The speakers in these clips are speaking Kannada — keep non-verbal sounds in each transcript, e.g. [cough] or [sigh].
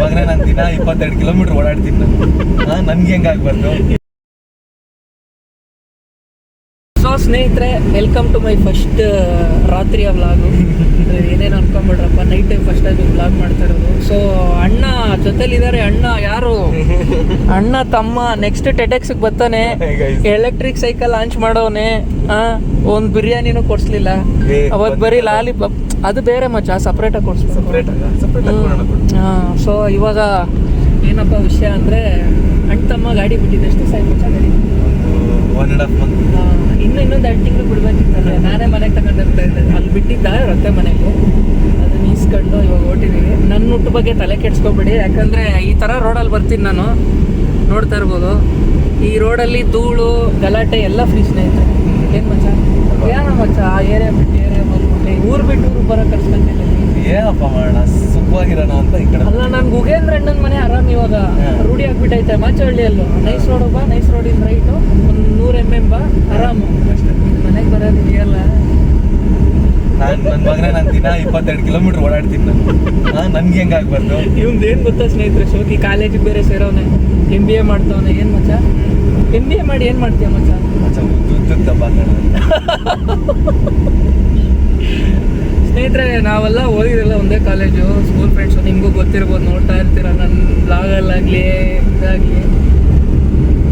ಮಗನೇ ನಾನು ದಿನ ಇಪ್ಪತ್ತೆರಡು ಕಿಲೋಮೀಟರ್ ಓಡಾಡ್ತೀನಿ ನಾನು. ನನ್ಗೆ ಹೆಂಗಾಗ್ಬಾರ್ದು ಸೊ ಸ್ನೇಹಿತರೆ ವೆಲ್ಕಮ್ ಟು ಮೈ ಫಸ್ಟ್ ರಾತ್ರಿಯ ವ್ಲಾಗು ಏನೇನು ಅನ್ಕೊಂಬಿಡ್ರಪ್ಪ night time first time vlog ಮಾಡ್ತಾ ಇರೋದು. ಸೊ ಅಣ್ಣ ಜೊತೆಲಿದ್ದಾರೆ ಅಣ್ಣ ಯಾರು? ಅಣ್ಣ ತಮ್ಮ ನೆಕ್ಸ್ಟ್ ಟೆಟೆಕ್ಸ್ಗೆ ಬರ್ತಾನೆ. ಎಲೆಕ್ಟ್ರಿಕ್ ಸೈಕಲ್ ಲಾಂಚ್ ಮಾಡೋನೆ ಒಂದು ಬಿರಿಯಾನಿನೂ ಕೊಡ್ಸ್ಲಿಲ್ಲ. ಅವತ್ ಅವತ್ತು ಬರೀ ಲಾಲಿಪಾಪ್. ಅದು ಬೇರೆ ಮಚ್ಚ ಸಪ್ರೇಟಾಗಿ ಕೊಡ್ಸ್ಬೇಕು. ಸಪ್ರೇಟ್ ಹಾಂ ಸೊ ಇವಾಗ ಏನಪ್ಪ ವಿಷಯ ಅಂದರೆ ಅಣ್ಣ ತಮ್ಮ ಗಾಡಿ ಬಿಟ್ಟಿದ್ದೆ ಎಷ್ಟು ಸೈಡ್ ಮಚ್ಚ ಗಾಡಿ? ಇನ್ನು ಇನ್ನೊಂದು ಎರಡು ತಿಂಗಳು ಬಿಡ್ಬೇಕಿತ್ತಲ್ಲ. ನಾನೇ ಮನೆಗೆ ತಗೊಂಡಿರ್ತಾ ಇದ್ದೆ ಅಲ್ಲಿ ಬಿಟ್ಟಿದ್ದ ರೊತ್ತೆ ಮನೆಗೆ. ಅದನ್ನ ಈಸ್ಕೊಂಡು ಇವಾಗ ಹೊಟ್ಟಿದ್ದೀವಿ ನನ್ನ ಹುಟ್ಟು ಬಗ್ಗೆ ತಲೆ ಕೆಡ್ಸ್ಕೊಬೇಡಿ. ಯಾಕಂದರೆ ಈ ಥರ ರೋಡಲ್ಲಿ ಬರ್ತೀನಿ ನಾನು. ನೋಡ್ತಾ ಇರ್ಬೋದು. ಈ ರೋಡಲ್ಲಿ ಧೂಳು ಗಲಾಟೆ ಎಲ್ಲ ಫ್ರೀ ಸ್ನೇಹಿತರೆ. ಏನು ಮಚ್ಚ? ಏನೋ ಮಚ್ಚ ಆ ಏರಿಯಾ ಬಿಟ್ಟು ಊರು ಬಿಟ್ಟು ಊರು ಬರೋ ಕಳ್ಸ್ಕೊಂತೀನಿ ಏನಪ್ಪ ಮಾಡೋಣ ಸುಖವಾಗಿರೋಣ ಅಂತ ಈ ಕಡೆ. ಅಲ್ಲ ನಾನು ಗುಗೇಂದ್ರ ಅಣ್ಣನ ಮನೆ ಆರಾಮ್ ಇವಾಗ. ರೂಢಿ ಆಗ್ಬಿಟ್ಟೈತೆ ಮಾಚಹಳ್ಳಿಯಲ್ಲೂ ನೈಸ್ ರೋಡ್ ಬಾ ನೈಸ್ ರೋಡಿಂದ ರೈಟು ಒಂದು ನೂರು ಎಂ ಎಂ ಬಾ ಆರಾಮು. ಮನೆಗೆ ಬರೋದು ಇದೆಯಲ್ಲ. ನಾನು ನನ್ನ ಮಗನೇ ನಾನು ದಿನ ಇಪ್ಪತ್ತೆರಡು ಕಿಲೋಮೀಟರ್ ಓಡಾಡ್ತೀನಿ ನಾನು. ನನ್ಗೆ ಹೆಂಗಾಗ್ಬಾರ್ದು ಇವ್ನು ಏನು ಗೊತ್ತಾ ಸ್ನೇಹಿತರೆ ಶೋಕಿ ಕಾಲೇಜಿಗೆ ಬೇರೆ ಸೇರೋನೆ. ಎಂ ಬಿ ಎ ಮಾಡ್ತವನೆ ಏನು ಮಚ್ಚ? ಎಂ ಬಿ ಎ ಮಾಡಿ ಏನು ಮಾಡ್ತೀಯ ಮಚ್ಚ? ಮಚ್ಚ ಉದ್ದುದ್ದಪ್ಪ [laughs] ಸ್ನೇಹಿತರೆ ನಾವೆಲ್ಲ ಓದಿರಲ್ಲ ಒಂದೇ ಕಾಲೇಜು ಸ್ಕೂಲ್ ಫ್ರೆಂಡ್ಸು ನಿಮಗೂ ಗೊತ್ತಿರ್ಬೋದು ನೋಡ್ತಾ ಇರ್ತೀರ. ನನ್ನ ಬ್ಲಾಗಲ್ಲಾಗಲಿ ಇದಾಗಲಿ.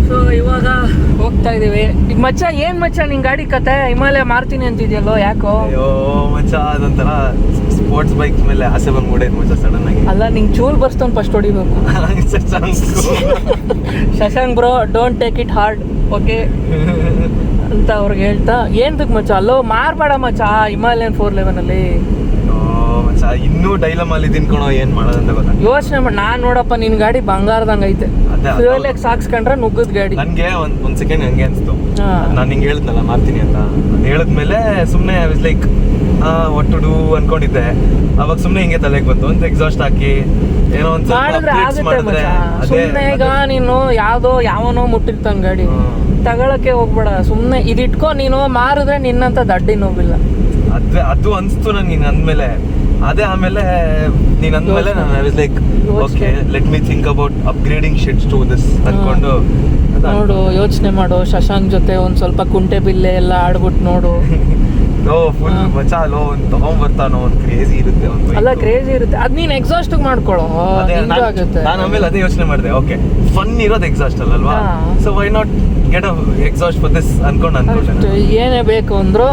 ಸೊ ಇವಾಗ ಹೋಗ್ತಾ ಇದೀವಿ ಈಗ ಮಚ್ಚ ಏನು ಮಚ್ಚ ನಿನ್ ಗಾಡಿ ಕತೆ? ಹಿಮಾಲಯ ಮಾರ್ತೀನಿ ಅಂತಿದ್ಯಲ್ಲೋ ಯಾಕೋ? ಅಯ್ಯೋ ಮಚ್ಚ ಅದೊಂಥರ ಸ್ಪೋರ್ಟ್ಸ್ ಬೈಕ್ ಮೇಲೆ ಆಸೆ ಬಂದ್ಬಿಡೈತೆ ಮಚ್ಚ ಸಡನ್ ಆಗಿ. ಅಲ್ಲ ನಿಂಗೆ ಚೂಲ್ ಬರ್ಸ್ತಾನೆ ಫಸ್ಟ್ ಹೊಡಿಬೇಕು. [laughs] [laughs] Shashank bro don't take it hard okay ಅಂತ ಅವ್ರಿಗೆ ಹೇಳ್ತಾ ಏನ್ದಕ್ ಮಚ್ಚ? ಅಲ್ಲೋ ಮಾರ್ಬೇಡ ಮಚ್ಚ ಹಿಮಾಲಯನ್ ಫೋರ್ ಲೆವೆನಲ್ಲಿ ಇನ್ನೂ ಡೈಲಮ್ ಅಲ್ಲಿ ತಿನ್ಕೊಳೋ ಏನ್ ಮಾಡೋದಂತ ಗೊತ್ತಾ? ಯೋಚನೆ ಮಾಡಿ ನಾನು ನೋಡಪ್ಪ ನಿನ್ನ ಗಾಡಿ ಬಂಗಾರದಂಗ ಐತೆ. ಹೌದು. ಸಾಕ್ಸ್ಕೊಂಡ್ರೆ ನುಗ್ಗದ ಗಾಡಿ. ನನ್ಗೆ ಒಂದ್ ಒಂದ್ ಸೆಕೆಂಡ್ ಹಂಗೆ ಅನ್ಸ್ತು. ನಾನು ಹಿಂಗೆ ಹೇಳಿದ್ನಲ್ಲ ಮಾಡ್ತೀನಿ ಅಂತ. ಅದು ಹೇಳಿದ್ಮೇಲೆ ಸುಮ್ಮನೆ ಲೈಕ್ ಒಟ್ಟು ಡೂ ಅನ್ಕೊಂಡಿದ್ದೆ. ಅವಾಗ ಸುಮ್ಮನೆ ಹಿಂಗೆ ತಲೆಗೆ ಬಂತು. ಒಂದು ಎಕ್ಸಾಸ್ಟ್ ಹಾಕಿ ಏನೋ ಒಂದ್ ಮಾಡಿದ್ರೆ ಆಗುತ್ತೆ ಸುಮ್ಮನೆ ಈಗ ನೀನು ಯಾವ್ದೋ ಯಾವನೋ ಮುಟ್ಟಿರ್ತಾನ ಗಾಡಿ. ತಗೊಳಕ್ಕೆ ಹೋಗ್ಬೇಡ. ಸುಮ್ಮನೆ ಇದಿಟ್ಕೊ ನೀನು ಮಾರಿದ್ರೆ ನಿನ್ನಂತ ದಡ್ಡಿ ನೋವಿಲ್ಲ ಅದು ಅದು ಅನ್ಸ್ತು ನಾನು ನೀನು ಅಂದ್ಮೇಲೆ. ಅದೇ ಆಮೇಲೆ ನೀನ್ ಅಂದ್ಮೇಲೆ ನಾನು I was like okay let me think about upgrading sheds to this ಅನ್ಕೊಂಡು ನೋಡು ಯೋಚನೆ ಮಾಡು. ಶಶಾಂಕ್ ಜೊತೆ ಒಂದು ಸ್ವಲ್ಪ ಕುಂಟೆ ಬಿಲ್ಲೆ ಎಲ್ಲ ಆಡ್ಬಿಟ್ಟು ನೋಡು. [laughs] Low full. ಮಚಾ ಲೋ ಒಂದ್ ತಗೊಂಡ್ ಬರ್ತಾನೋ ಒಂದ್ ಕ್ರೇಜಿ ಇರುತ್ತೆ ಅವನು ಅಲ್ಲ ಕ್ರೇಜಿ ಇರುತ್ತೆ. ಅದ್ ನೀನು ಎಕ್ಸಾಸ್ಟ್ ಮಾಡ್ಕೊಳ್ಳೋ ನಾನು ಆಮೇಲೆ ಅದೇ ಯೋಚನೆ ಮಾಡಿದೆ. ಓಕೆ ಫನ್ ಇರೋದು ಎಕ್ಸಾಸ್ಟ್ ಅಲ್ವಾ. So why not get exhaust for this ಅನ್ಕೊಂಡು ಅನ್ಕೊಂಡೆ ಏನೇ ಬೇಕು ಅಂದ್ರು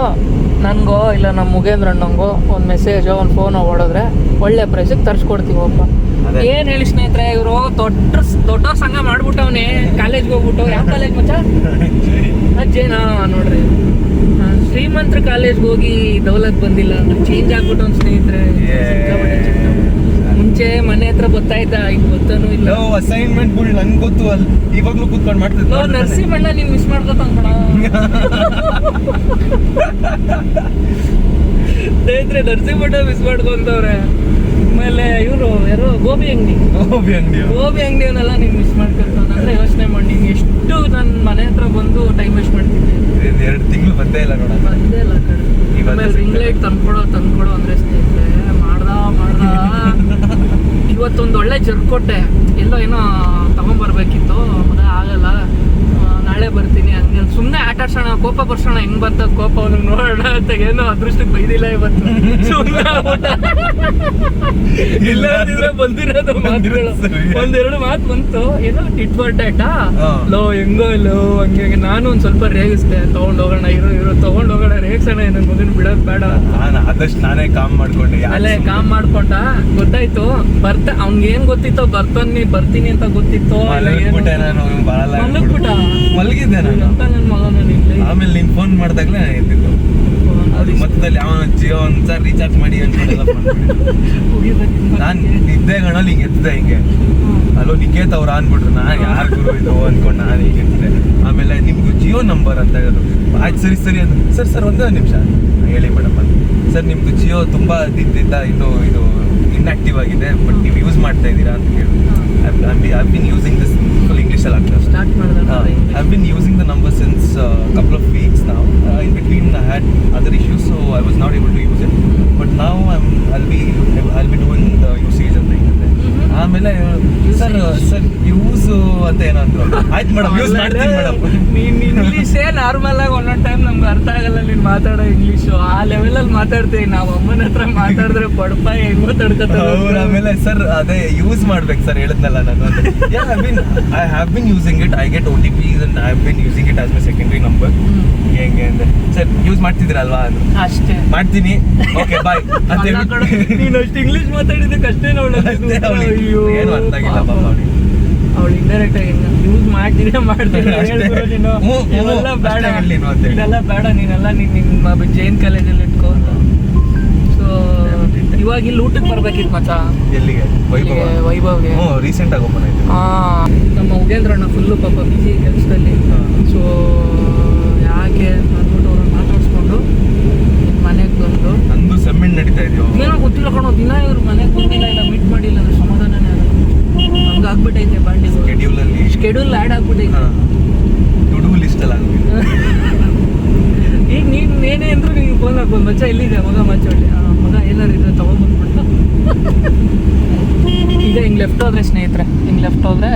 ನನಗೋ ಇಲ್ಲ ನಮ್ಮ ಮುಗೇಂದ್ರ ಅಣ್ಣಂಗೋ ಒಂದು ಮೆಸೇಜೋ ಒಂದು ಫೋನ್ ಹೊಡೆದ್ರೆ ಒಳ್ಳೆ ಪ್ರೈಸಿಗೆ ತರಿಸ್ಕೊಡ್ತೀವಪ್ಪ ಅದೇ. ಏನ್ ಹೇಳಿ ಸ್ನೇಹಿತರೆ ಇವರು ದೊಡ್ಡ ದೊಡ್ಡ ಸಂಘ ಮಾಡ್ಬಿಟ್ಟವನೇ ಕಾಲೇಜ್ಗೆ ಹೋಗ್ಬಿಟ್ಟು ಯಾವ ಕಾಲೇಜ್ ಮಚ್ಚ? ಅಜ್ಜೇನಾ ನೋಡ್ರಿ. ಶ್ರೀಮಂತರ ಕಾಲೇಜ್ಗೆ ಹೋಗಿ ದೌಲತ್ ಬಂದಿಲ್ಲ. ಚೇಂಜ್ ಆಗ್ಬಿಟ್ಟು ಒಂದು ಸ್ನೇಹಿತರೆ. ಮುಂಚೆ ಮನೆ ಹತ್ರ ಗೊತ್ತಾಯ್ತಾ ಈಗ ಗೊತ್ತಾನು ಇಲ್ಲ. ಅಸೈನ್ಮೆಂಟ್ ಬಿಡಿ ನಂಗೆ ಗೊತ್ತು ಅಲ್ಲಿ ಇವಾಗ್ಲೂ ಕೂತ್ಕೊಂಡು ಮಾಡ್ತಿದ್ದೆ ನರಸಿಂಹಣ್ಣ ನೀನ್ ಮಿಸ್ ಮಾಡ್ಬೇಕು ಅನ್ಕೊಣ ಸ್ನೇಹಿತರೆ ನರಸಿಂಹಣ್ಣ ಮಿಸ್ ಮಾಡ್ಕೊಂತವ್ರೆ. ಆಮೇಲೆ ಇವರು ಯಾರು ಗೋಬಿ ಅಂಗಡಿ. ಗೋಬಿ ಅಂಗಡಿ ಗೋಬಿ ಅಂಗಡಿಯವನ್ನೆಲ್ಲ ನೀನ್ ಮಿಸ್ ಮಾಡ್ಕೊಂತ ಅಂದ್ರೆ ಯೋಚನೆ ಮಾಡಿ ನೀನ್ ಎಷ್ಟು ನನ್ನ ಮನೆ ಹತ್ರ ಬಂದು ಟೈಮ್ ವೇಸ್ಟ್ ಎರಡು ತಿಂಗಳು ಬಂದೇ ಇಲ್ಲ ನೋಡ ಬಂದೇ ಇಲ್ಲ ಕಡೆ ಇವತ್ತೇ ಆಮೇಲೆ ರಿಂಗ್ ಲೈಟ್ ತಂದ್ಕೊಡೋ ತಂದ್ಕೊಡೋ ಅಂದ್ರೆ ಸ್ನೇಹಿತರೆ ಮಾಡ್ದ ಮಾಡ್ದ? [laughs] ಇವತ್ತೊಂದು ಒಳ್ಳೆ ಜರ್ಕೊಟ್ಟೆ ಎಲ್ಲೋ ಏನೋ ತಗೊಂಡ್ಬರ್ಬೇಕಿತ್ತು ಮತ್ತೆ ಆಗಲ್ಲ. ನಾಳೆ ಬರ್ತೀನಿ ಹಂಗೆ ಸುಮ್ಮನೆ ಆಟ ಆಡ್ಸೋಣ ಕೋಪ ಬರ್ಸೋಣ ಹೆಂಗ್ ಬರ್ತದ ಕೋಪ ಅವ್ನಿಗೆ ನೋಡೋಣ ಅಂತ ಏನೋ ಅದೃಷ್ಟಕ್ಕೆ ಬೈದಿಲ್ಲ ಇವತ್ತು. ಇಲ್ಲ ಬಂದಿರೋದು ಮಾತುಗಳು. ಒಂದೆರಡು ಮಾತು ಬಂತು. ಏನೋ ಟಿಟ್ ಬಟ್ಟಾಟ ಹಾ. ಲೋ ಹೆಂಗೋ ಲೋ ಹಂಗೆ ಹಂಗೆ. ನಾನು ಒಂದ್ ಸ್ವಲ್ಪ ರೇಗಿಸ್ದೆ. ತಗೊಂಡ್ ಹೋಗೋಣ ಇರೋ ಇರೋ ತಗೊಂಡ್ ಹೋಗೋಣ. ರೇಗಿಸೋಣ ಏನೋ ಮುಂದಿನ ಬಿಡೋದ್ ಬೇಡ ನಾನು ಆದಷ್ಟು ನಾನೇ ಕಾಮ್ ಮಾಡ್ಕೊಂಡೆ. ಅಲ್ಲೇ ಕಾಮ್ ಮಾಡ್ಕೊಂಡ. ಗೊತ್ತಾಯ್ತು. ಬರ್ತ ಅವ್ನ್ಗೆ ಏನ್ ಗೊತ್ತಿತ್ತೋ ಬರ್ತಾನೆ ಬರ್ತೀನಿ ಅಂತ ಗೊತ್ತಿತ್ತೋ? ಮಲಗ್ಬಿಟ್ಟೆ ನಾನು ಬರಲ್ಲ ಮಲಗ್ಬಿಟ್ಟ? ಮಲಗಿದ್ದೆ ನಾನು. ಎಂತ ನನ್ ಆಮೇಲೆ ನೀನ್ ಫೋನ್ ಮಾಡ್ದಾಗ್ಲೇ ನಾನು ಎದ್ದಿದ್ದು. ಅದು ಮತ್ತದಲ್ಲಿ ಯಾವ ಜಿಯೋ ಒಂದ್ಸಲ ರೀಚಾರ್ಜ್ ಮಾಡಿ ಅನ್ಕೊಂಡೆಲ್ಲ ನಾನು ನಿದ್ದೆ ಗಣಲ್ಲಿ ಹಿಂಗೆ ಎದ್ದೆ ಹಿಂಗೆ. ಅಲ್ಲೋ ನಿಕೇತ್ ಅವ್ರು ಅಂದ್ಬಿಟ್ರು ನಾ ಯಾರು ಗುರು ಇದು ಅನ್ಕೊಂಡು ನಾನು ಹಿಂಗೆ ಎದ್ದೆ ಆಮೇಲೆ ನಿಮ್ದು ಜಿಯೋ ನಂಬರ್ ಅಂತ ಹೇಳಿದ್ರು. ಆಯ್ತು ಸರಿ ಸರಿ ಅಂತ ಸರ್ ಸರ್ ಒಂದೇ ನಿಮಿಷ. ಹೇಳಿ ಮೇಡಮ್ ಅಂತ ಸರ್ ನಿಮ್ದು ಜಿಯೋ ತುಂಬ ದಿದ್ದಿದ್ದ ಇದು ಇದು ಇನ್ಆಕ್ಟಿವ್ ಆಗಿದೆ ಬಟ್ ನೀವು ಯೂಸ್ ಮಾಡ್ತಾ ಇದ್ದೀರಾ ಅಂತ ಹೇಳಿದ್ರು I been using this full ಇಂಗ್ಲೀಷಲ್ಲಿ ಆಗ್ತದೆ ಸ್ಟಾರ್ಟ್ ಮಾಡ್ದ Uh, I've been using the number since a couple of weeks now. Uh, in between, I had other issues, so I was not able to use it. But now I'm, ಆಮೇಲೆ ಸರ್ ಸರ್ ಯೂಸ್ ಅಂತ ಏನಂದ್ರು. ಆಯ್ತು ಮೇಡಮ್ ಯೂಸ್ ಮಾಡ್ತೀನಿ ಮೇಡಮ್ ನೀನ್ ಇಂಗ್ಲೀಷೇ ನಾರ್ಮಲ್ ಆಗಿ ಒಂದೊಂದ್ ಟೈಮ್ ನಮ್ಗೆ ಅರ್ಥ ಆಗಲ್ಲ ನೀನ್ ಮಾತಾಡೋ ಇಂಗ್ಲೀಷು ಆ ಲೆವೆಲ್ ಅಲ್ಲಿ ಮಾತಾಡ್ತೀವಿ ನಾವು ಅಮ್ಮನ ಹತ್ರ ಮಾತಾಡಿದ್ರೆ ಬಡಪ ಹೆಂಗೋ ಅವ್ರು ತಡ್ಕೊತಾರೆ ಆಮೇಲೆ ಸರ್ ಅದೇ ಯೂಸ್ ಮಾಡ್ಬೇಕು ಸರ್ ಹೇಳಿದ್ನಲ್ಲ ನಾನು I been I have been using it I get O T P and I have been using it as my secondary number ಹೆಂಗೆ ಅಂದ್ರೆ ಸರ್ ಯೂಸ್ ಮಾಡ್ತಿದ್ರಲ್ವಾ ಅದು ಅಷ್ಟೇ. ಮಾಡ್ತೀನಿ. ಓಕೆ ಬಾಯ್ ಅಂತ ನೀನು ಅಷ್ಟು ಇಂಗ್ಲಿಷ್ ಮಾತಾಡಿದ್ದಕ್ಕೆ ಅಷ್ಟೇ ಅಷ್ಟೇ ಅವ್ಳಿಗೆ ಏನು ಅರ್ಥ ಆಗಿಲ್ಲ ಪಾಪ ಅವ್ಳಿಗೆ. ಅವಳು ಇಂಡೈರೆಕ್ಟ್ ಆಗಿ ಯೂಸ್ ಮಾಡ್ತೀನಿ ಮಾಡ್ತೀನಿ. ಹೇಳ್ಬಿಡು ನೀನು. ಹ್ಞೂ, ಹ್ಞೂ, ಇವೆಲ್ಲ ಬೇಡ. ಅಷ್ಟೇ ಮಾಡ್ಲಿ ಅಂತ ಹೇಳಿ. ಇದೆಲ್ಲ ಬೇಡ. ನೀನೆಲ್ಲ ನೀನ್ ನಿಮ್ಮ ಜೈನ್ ಕಾಲೇಜಲ್ಲಿ ಇಟ್ಕೋ ಅಂತ. ಸೊ ಇವಾಗ ಇಲ್ಲಿ ಊಟಕ್ಕೆ ಬರ್ಬೇಕಿತ್ತು ಮಚ್ಚ. ಎಲ್ಲಿಗೆ? ವೈಭವ? ಇಲ್ಲಿಗೆ ವೈಭವ್ಗೆ. ಹ್ಞೂ ರೀಸೆಂಟ್ ಆಗಿ ಓಪನ್ ಆಯ್ತು. ಆ, ನಮ್ಮ ಉಗೇಂದ್ರಣ್ಣ ಫುಲ್ಲು ಪಾಪ ಬಿಸಿ ಕೆಲಸದಲ್ಲಿ. ಸೊ ಯಾಕೆ ಅವ್ರನ್ನ ಮಾತಾಡಿಸ್ಕೊಂಡು ಮನೆಗೆ ಬಂದು ನಂದು ಸೆಮ್ಮಿನ್ ನಡೀತಾ ಇದೆಯೋ ಏನೋ ಗೊತ್ತಿಲ್ಲ ಕಣೋ ದಿನ ಇವ್ರು ಮನೆಗೆ ಬಂದಿಲ್ಲ ಇಲ್ಲ ಮೀಟ್ ಮಾಡಿಲ್ಲ ಅಂದ್ರೆ ಸಮಾಧಾನನೇ ಆಗಲ್ಲ ಹಂಗೆ ಆಗ್ಬಿಟ್ಟೈತೆ ಬಾಂಡಿಗಳು ಶೆಡ್ಯೂಲ್ ಅಲ್ಲಿ ಶೆಡ್ಯೂಲ್ ಆ್ಯಡ್ ಆಗ್ಬಿಟ್ಟೈತೆ ಟು ಡೂ ಲಿಸ್ಟ್ ಅಲ್ಲಿ ಆಗೋಗಿದೆ ಈಗ ನೀನು ಏನೇ ಹಾಕೊಂಡು ಮಚ್ಚ ಎಲ್ಲಿದೆ? ಮಗ ಮಚ್ಚ ಆ, ಮಗ ಏನಾರು ಇದ್ರೆ ತೊಗೊಂಬಂದ್ಬಿಟ್ಟು ಈಗ ಹಿಂಗೆ ಲೆಫ್ಟ್ ಹೋದ್ರೆ ಸ್ನೇಹಿತರೆ ಹಿಂಗೆ ಲೆಫ್ಟ್ ಹೋದ್ರೆ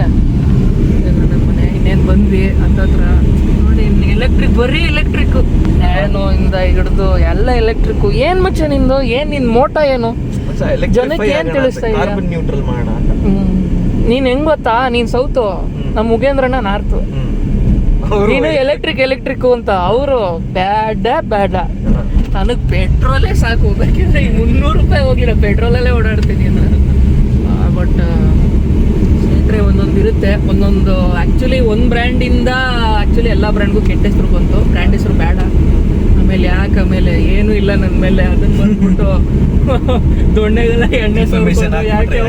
ನನ್ನ ಮನೆ ಇನ್ನೇನು ಬಂದ್ವಿ ಹತ್ತತ್ರ ನೋಡಿ ಎಲೆಕ್ಟ್ರಿಕ್ ಬರೀ ಎಲೆಕ್ಟ್ರಿಕ್ ಏನು ಇಂದ ಹಿಡಿದು ಎಲ್ಲ ಎಲೆಕ್ಟ್ರಿಕ್ ಏನು ಮಚ್ಚ ನಿಂದು? ಏನು ನಿನ್ನ ಮೋಟ ಏನು? ಜನಕ್ಕೆ ಏನು ತಿಳಿಸ್ತಾ ನ್ಯೂಟ್ರಲ್ ಮಾಡೋಣ ನೀನು ಹೆಂಗ್ ಗೊತ್ತಾ? ನೀನು ಸೌತು. ನಮ್ಮ ಮುಗೇಂದ್ರಣ್ಣ ನಾರ್ತು. ನೀನು ಎಲೆಕ್ಟ್ರಿಕ್ ಎಲೆಕ್ಟ್ರಿಕ್ ಅಂತ. ಅವರು ಬ್ಯಾಡ ಬೇಡ ನನಗೆ ಪೆಟ್ರೋಲೇ ಸಾಕು. ಬೇಕಿದ್ರೆ ಈಗ ಮುನ್ನೂರು ರೂಪಾಯಿ ಹೋಗಿಲ್ಲ ಪೆಟ್ರೋಲಲ್ಲೇ ಓಡಾಡ್ತೀನಿ ನಾನು ಬಟ್ ಸ್ನೇಹಿತರೆ ಒಂದೊಂದು ಇರುತ್ತೆ. ಒಂದೊಂದು ಆ್ಯಕ್ಚುಲಿ ಒಂದು ಬ್ರ್ಯಾಂಡಿಂದ ಆ್ಯಕ್ಚುಲಿ ಎಲ್ಲ ಬ್ರ್ಯಾಂಡ್ಗೂ ಕೆಟ್ಟ ಹೆಸರು ಬಂತು. ಬ್ರ್ಯಾಂಡ್ ಹೆಸರು ಬೇಡ. ಆಮೇಲೆ ಯಾಕೆ ಆಮೇಲೆ ಏನೂ ಇಲ್ಲ ನನ್ನ ಮೇಲೆ. ಅದನ್ನ ಬಂದ್ಬಿಟ್ಟು [laughs] ದೊಣ್ಣೆಗೆಲ್ಲ ಎಣ್ಣೆ ಯಾಕೆ?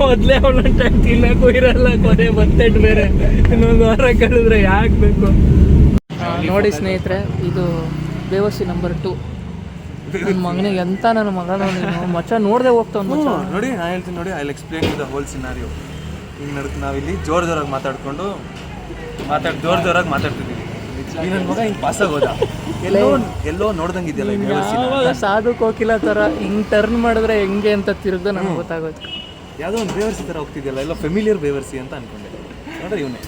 ಮೊದಲೇ ಒಂದೊಂದು ಟೈಮ್ ತಿನ್ನಕ್ಕೂ ಇರಲ್ಲ ಕೊನೆ ಬತ್ತೆಟ್ ಬೇರೆ. ಇನ್ನೊಂದು ವಾರ ಕಳೆದ್ರೆ ಯಾಕೆ ಬೇಕು? ನೋಡಿ ಸ್ನೇಹಿತರೆ ಇದು ಬೇವಸಿ ನಂಬರ್ ಟು ನನ್ನ ಮಗನಿಗೆ ಎಂತ ನನ್ನ ಮಗ ನೀನು? ಮಚ್ಚ ನೋಡ್ದೆ ಹೋಗ್ತಾವ್ ಮಚ್ಚ. ನೋಡಿ ನಾ ಹೇಳ್ತೀನಿ ನೋಡಿ I explain the whole scenario ಹಿಂಗೆ ನಡ್ಕ ನಾವಿಲ್ಲಿ ಜೋರ್ ಜೋರಾಗಿ ಮಾತಾಡ್ಕೊಂಡು ಮಾತಾಡ್ ಜೋರ್ ಜೋರಾಗಿ ಮಾತಾಡ್ತಿದ್ದೀವಿ ಈ ನನ್ನ ಮಗ ಹಿಂಗೆ ಪಾಸ್ ಆಗೋದ? ಎಲ್ಲೋ ಎಲ್ಲೋ ನೋಡ್ದಂಗೆ ಇದೆಯಲ್ಲ ಈ ಸಾಧು ಕೋಕಿಲ ಥರ ಹಿಂಗೆ ಟರ್ನ್ ಮಾಡಿದ್ರೆ ಹೆಂಗೆ ಅಂತ ತಿರುಗ್ದ ನನಗೆ ಗೊತ್ತಾಗೋದು ಯಾವುದೋ ಒಂದು ಬೇವರ್ಸಿ ಥರ ಹೋಗ್ತಿದೆಯಲ್ಲ ಎಲ್ಲ ಫೆಮಿಲಿಯರ್ ಬೇವರ್ಸಿ ಅಂತ ಅನ್ಕೊಂಡೆ. ನೋಡ್ರಿ ಇವನೇ.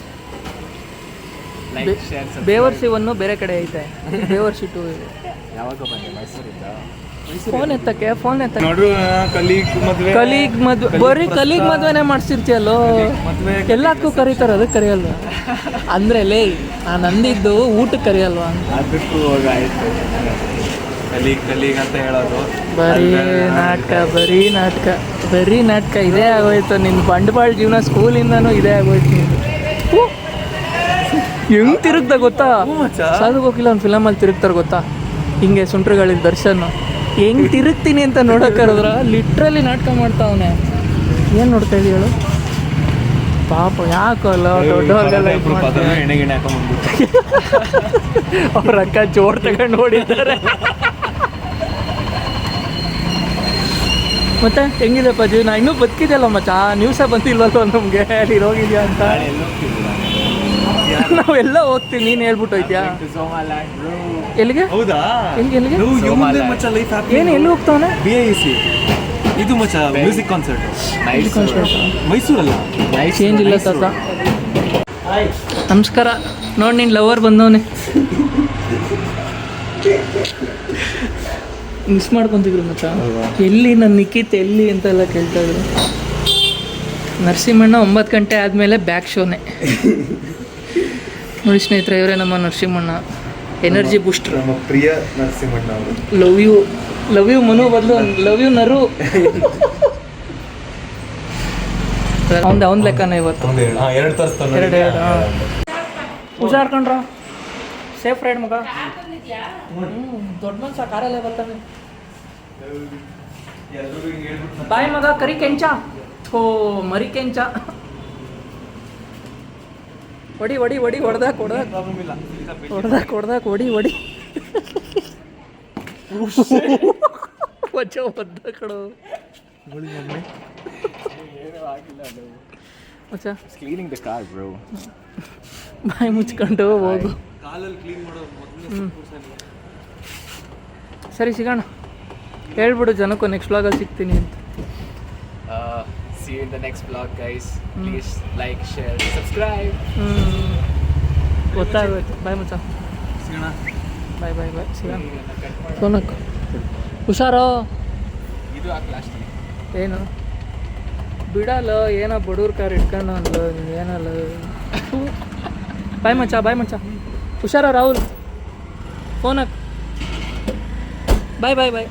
ಬೇವರ್ಸಿ ಒನ್ನು ಬೇರೆ ಕಡೆ ಐತೆ. ಬೇವರ್ಸಿ ಟು ಇದೆ ಯಾವಾಗ ಬಂದೆ? ಮೈಸೂರಿಂದ? ಫೋನ್ ಎತ್ತಕ್ಕೆ ಫೋನ್ ಎತ್ತಕ್ಕೆ. ನೋಡ್ರು ಕಲೀಗ್ ಮದ್ವೆ ಕಲೀಗ್ ಮದ್ವೆ ಬರೀ ಕಲೀಗ್ ಮದ್ವೆನೇ ಮಾಡ್ಸಿರ್ತೀಯಲ್ಲೋ? ಅಲ್ಲೋ ಎಲ್ಲದಕ್ಕೂ ಕರೀತಾರೆ ಅದಕ್ಕೆ ಕರೆಯಲ್ವಾ? ಅಂದ್ರೆ ಲೇ ನಾನು ನಂದಿದ್ದು ಊಟಕ್ಕೆ ಕರೆಯಲ್ವಾ? ಅಂತ ಅದಕ್ಕೂ ಹೋಗಾಯ್ತು. ಕಲೀಗ್ ಕಲೀಗ್ ಅಂತ ಹೇಳೋದು. ಬರೀ ನಾಟಕ ಬರೀ ನಾಟಕ. ಬರೀ ನಾಟಕ. ಇದೇ ಆಗೋಯ್ತು. ನಿನ್ನ ಬಂಡವಾಳ ಜೀವನ ಸ್ಕೂಲಿಂದನೂ ಇದೇ ಆಗೋಯ್ತು. ಹೆಂಗ್ ತಿರುಗ್ದ ಗೊತ್ತಾ. ಸಾಧು ಹೋಗಿಲ್ಲ ಒಂದು ಫಿಲಮಲ್ಲಿ ತಿರುಗ್ತಾರೆ ಗೊತ್ತಾ? ಹಿಂಗೆ ಸುಂಟ್ರಗಳಿಲ್ ದರ್ಶನ್. ಹೆಂಗ್ ತಿರುಗ್ತೀನಿ ಅಂತ ನೋಡಕ್ ಕರೆದ್ರ ಲಿಟ್ರಲಿ ನಾಟಕ ಮಾಡ್ತಾವನೆ ಏನು ನೋಡ್ತಾ ಇದೀಯ ಹೇಳು? ಪಾಪ ಯಾಕಲ್ಲ ದೊಡ್ಡವ್ರಿಗೆಲ್ಲ ಅವ್ರ ಅಕ್ಕ ಜೋಡ್ ತಗೊಂಡು ನೋಡಿದ್ದಾರೆ. ಮತ್ತೆ ಹೆಂಗಿದೆಪ್ಪ ನಾ ಇನ್ನೂ ಬದುಕಿದೆಯಲ್ಲ ಮಚ್ಚ? ನ್ಯೂಸೇ ಬಂದಿಲ್ವಲ್ವ ನಮಗೆ? ಅಲ್ಲಿ ಹೋಗಿದ್ಯಾ ಅಂತ? [laughs] ನಾವೆಲ್ಲ ಹೋಗ್ತೀವಿ. ನೀನು ಹೇಳ್ಬಿಟ್ಟು ಹೋಯ್ತ್ಯಾ? ಎಲ್ಲಿಗೆ? ಹೌದಾ? ಎಲ್ಲಿಗೆ ಎಲ್ಲಿಗೆ? ಲೈಫ್ ಏನು ಎಲ್ಲಿ ಹೋಗ್ತಾವನೆ? ಬಿ ಐ ಸಿ ಇದು ಮಚ್ಚ ಮ್ಯೂಸಿಕ್ ಕಾನ್ಸರ್ಟ್ ಮೈಸೂರಲ್ಲ? ಚೇಂಜ್ ಇಲ್ಲ ತಾತ. ನಮಸ್ಕಾರ. ನೋಡಿ ನಿನ್ನ ಲವರ್ ಬಂದವನೆ. ಮಿಸ್ ಮಾಡ್ಕೊಂತಿದ್ರು ಮಚ್ಚ. ಎಲ್ಲಿ ನನ್ನ ನಿಖಿತ್ ಎಲ್ಲಿ ಅಂತೆಲ್ಲ ಕೇಳ್ತಾ ಇದ್ರು. ನರಸಿಂಹಣ್ಣ ಒಂಬತ್ತು ಗಂಟೆ ಆದಮೇಲೆ ಬ್ಯಾಕ್ ಶೋನೇ ನೋಡಿ ಸ್ನೇಹಿತರೆ ಇವರೇ ನಮ್ಮ ನರಸಿಂಹಣ್ಣ. ಎನರ್ಜಿ ಬೂಸ್ಟರ್ ನಮ್ಮ ಪ್ರಿಯ ನರಸಿಂಹಣ್ಣ ಅವರು. Love you love you Manu ಬದಲು ಲವ್ ಯು ನರು. [laughs] ಅವ್ನ್ದು ಅವ್ನ ಲೆಕ್ಕನ ಇವತ್ತು. ಎರಡು ಎರಡು ಎರಡು ಹುಷಾರ್ ಕಣ್ರ. ಸೇಫ್ ರೈಡ್ ಮಗ. ದೊಡ್ಡ ಮನ್ಸ ಕಾರಲ್ಲೇ ಬರ್ತಾನೆ. ಬಾಯ್ ಮಗ ಕರಿ ಕೆಂಚ. ಓ ಮರಿ ಕೆಂಚ. ಹೊಡಿ ಹೊಡಿ ಹೊಡಿ ಹೊಡ್ದಾಕ್ ಹೊಡ್ದಾಕ್. ಹೊಡ್ದಾಕ್ ಹೊಡ್ದಾಕ್ ಹೊಡಿ ಹೊಡಿ ವಚ್ಚ ಒದ್ದ ಕಡು ಮಚ್ಚ ಕ್ಲೀನಿಂಗ್ ದ ಕಾರ್ ಬ್ರೋ ಬಾಯಿ ಮುಚ್ಕೊಂಡು ಹೋಗು. ಕಾಲಲ್ಲಿ ಕ್ಲೀನ್ ಮಾಡೋ ಸರಿ ಸಿಗೋಣ. ಹೇಳ್ಬಿಡು ಜನಕ್ಕೂ ನೆಕ್ಸ್ಟ್ ವ್ಲಾಗಲ್ಲಿ ಸಿಗ್ತೀನಿ ಅಂತ. See you in the next vlog, guys. Please like, share, subscribe. ಹ್ಮ್ ಬಾಯ್ ಮಚ್ಚ ಸಿಗೋಣ ಬಾಯ್ ಬಾಯ್ ಬಾಯ್ ಸಿಗೋಣ ಫೋನಕ್ಕೆ ಹುಷಾರೋ ಇದು ಹಾಕಿ ಲಾಸ್ಟಿಗೆ ಏನು? ಬಿಡಲ್ಲ ಏನೋ ಬಡವ್ರ ಕಾರ್ ಇಟ್ಕೊಂಡು ಅನ್ಲ ಏನಲ್ಲ ಬಾಯ್ ಮಚ್ಚ ಬಾಯ್ ಮಚ್ಚ ಹುಷಾರ ರಾಹುಲ್ ಫೋನಕ್ಕೆ ಬಾಯ್ ಬಾಯ್ ಬಾಯ್